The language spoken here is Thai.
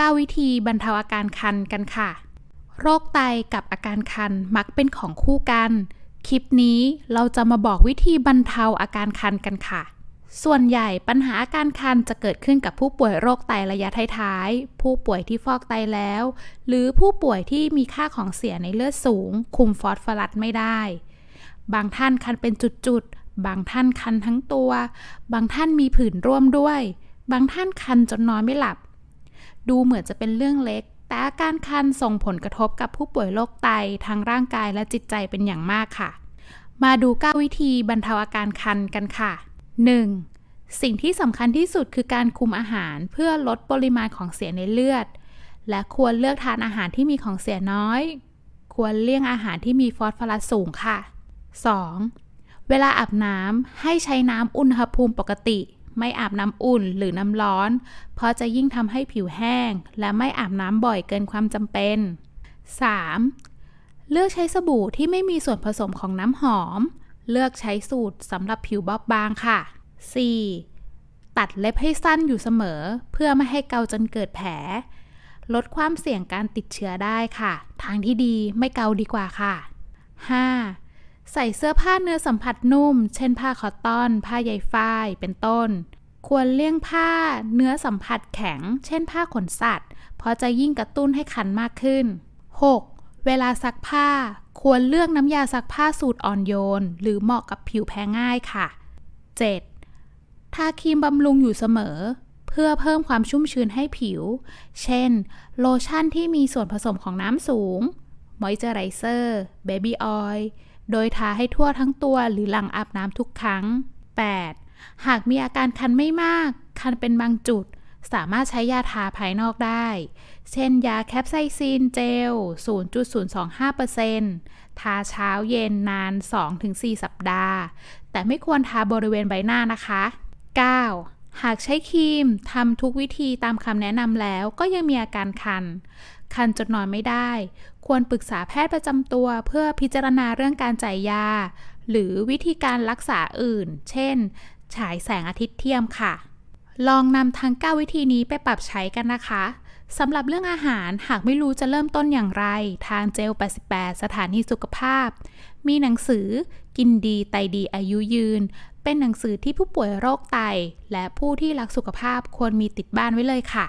9 วิธีบรรเทาอาการคันกันค่ะ โรคไตกับอาการคันมักเป็นของคู่กัน คลิปนี้เราจะมาบอกวิธีบรรเทาอาการคันกันค่ะ ส่วนใหญ่ปัญหาอาการคันจะเกิดขึ้นกับผู้ป่วยโรคไตระยะท้ายๆ ผู้ป่วยที่ฟอกไตแล้ว หรือผู้ป่วยที่มีค่าของเสียในเลือดสูง คุมฟอสฟอรัสไม่ได้ บางท่านคันเป็นจุดๆ บางท่านคันทั้งตัว บางท่านมีผื่นร่วมด้วย บางท่านคันจนนอนไม่หลับ ดูเหมือนจะเป็นเรื่องเล็ก แต่อาการคันส่งผลกระทบกับผู้ป่วยโรคไตทั้งร่างกายและจิตใจเป็นอย่างมากค่ะ มาดู 9 วิธีบรรเทาอาการคันกันค่ะ 1. สิ่งที่สำคัญที่สุดคือการคุมอาหารเพื่อลดปริมาณของเสียในเลือด และควรเลือกทานอาหารที่มีของเสียน้อย ควรเลี่ยงอาหารที่มีฟอสฟอรัสสูงค่ะ 2. เวลาอาบน้ำให้ใช้น้ำอุณหภูมิปกติ ไม่อาบน้ำอุ่นหรือน้ำร้อน เพราะจะยิ่งทำให้ผิวแห้ง และไม่อาบน้ำบ่อยเกินความจำเป็น 3. เลือกใช้สบู่ที่ไม่มีส่วนผสมของน้ำหอม เลือกใช้สูตรสำหรับผิวบอบบางค่ะ 4. ตัดเล็บให้สั้นอยู่เสมอ เพื่อไม่ให้เกาจนเกิดแผล ลดความเสี่ยงการติดเชื้อได้ค่ะ ทางที่ดีไม่เกาดีกว่าค่ะ 5. ใส่เสื้อผ้าเนื้อสัมผัสนุ่ม เช่นผ้าคอตตอน ผ้าใยฝ้าย เป็นต้น ควรเลี่ยงผ้าเนื้อสัมผัสแข็ง เช่นผ้าขนสัตว์ เพราะจะยิ่งกระตุ้นให้คันมากขึ้น 6. เวลาซักผ้า ควรเลือกน้ำยาซักผ้าสูตรอ่อนโยน หรือเหมาะกับผิวแพ้ง่ายค่ะ 7. ทาครีมบำรุงอยู่เสมอ เพื่อเพิ่มความชุ่มชื้นให้ผิว เช่น โลชั่นที่มีส่วนผสมของน้ำสูง มอยเจอไรเซอร์ เบบี้ออยล์ โดยทาให้ทั่วทั้งตัวหรือหลังอาบน้ำทุกครั้ง 8. หากมีอาการคันไม่มาก คันเป็นบางจุด สามารถใช้ยาทาภายนอกได้ เช่นยาแคปไซซินเจล 0.025%ทาเช้าเย็นนาน 2-4 สัปดาห์ แต่ไม่ควรทาบริเวณใบหน้านะคะ 9. หากใช้ครีมทำทุกวิธีตามคำแนะนำแล้วก็ยังมีอาการคัน คันจนนอนไม่ได้ ควรปรึกษาแพทย์ประจำตัวเพื่อพิจารณาเรื่องการจ่ายยา หรือวิธีการรักษาอื่น เช่น ฉายแสงอาทิตย์เทียมค่ะ ลองนำทั้ง 9 วิธีนี้ไปปรับใช้กันนะคะสำหรับเรื่องอาหารหากไม่รู้จะเริ่มต้นอย่างไร ทางเจล 88 สถานีสุขภาพ มีหนังสือ กินดีไตดีอายุยืน เป็นหนังสือที่ผู้ป่วยโรคไต และผู้ที่รักสุขภาพควรมีติดบ้านไว้เลยค่ะ